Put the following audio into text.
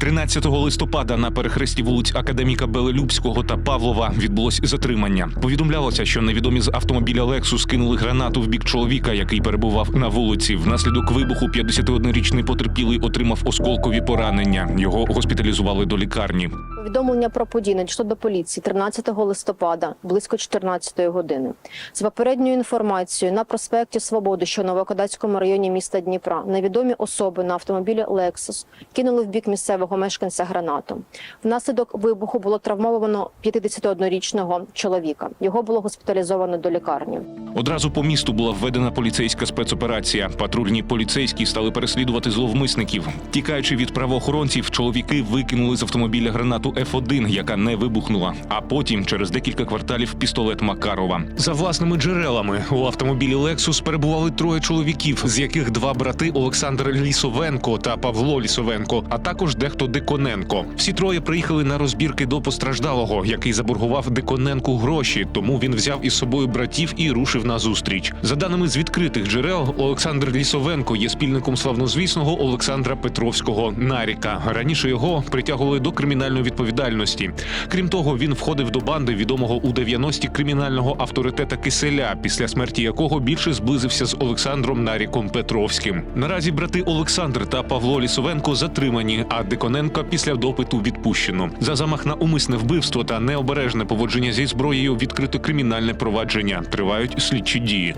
13 листопада на перехресті вулиць Академіка Белелюбського та Павлова відбулось затримання. Повідомлялося, що невідомі з автомобіля Лексус кинули гранату в бік чоловіка, який перебував на вулиці. Внаслідок вибуху 51-річний потерпілий отримав осколкові поранення. Його госпіталізували до лікарні. Повідомлення про подію надійшло до поліції 13 листопада близько 14 години. За попередньою інформацією, на проспекті Свободи, що в Новокодацькому районі міста Дніпра, невідомі особи на автомобілі Lexus кинули в бік місцевого мешканця гранату. Внаслідок вибуху було травмовано 51-річного чоловіка. Його було госпіталізовано до лікарні. Одразу по місту була введена поліцейська спецоперація. Патрульні поліцейські стали переслідувати зловмисників. Тікаючи від правоохоронців, чоловіки викинули з автомобіля гранату F1, яка не вибухнула. А потім, через декілька кварталів, пістолет Макарова. За власними джерелами у автомобілі Lexus перебували троє чоловіків, з яких два брати Олександр Лісовенко та Павло Лісовенко, а також дехто Диконенко. Всі троє приїхали на розбірки до постраждалого, який заборгував Диконенку гроші. Тому він взяв із собою братів і рушив на зустріч. За даними з відкритих джерел, Олександр Лісовенко є спільником славнозвісного Олександра Петровського Наріка. Раніше його притягували до кримінальної відповідальності. Крім того, він входив до банди відомого у 90-ті кримінального авторитета Киселя, після смерті якого більше зблизився з Олександром Наріком Петровським. Наразі брати Олександр та Павло Лісовенко затримані, а Диконенка після допиту відпущено. За замах на умисне вбивство та необережне поводження зі зброєю відкрито кримінальне провадження. Тривають слідчі дії.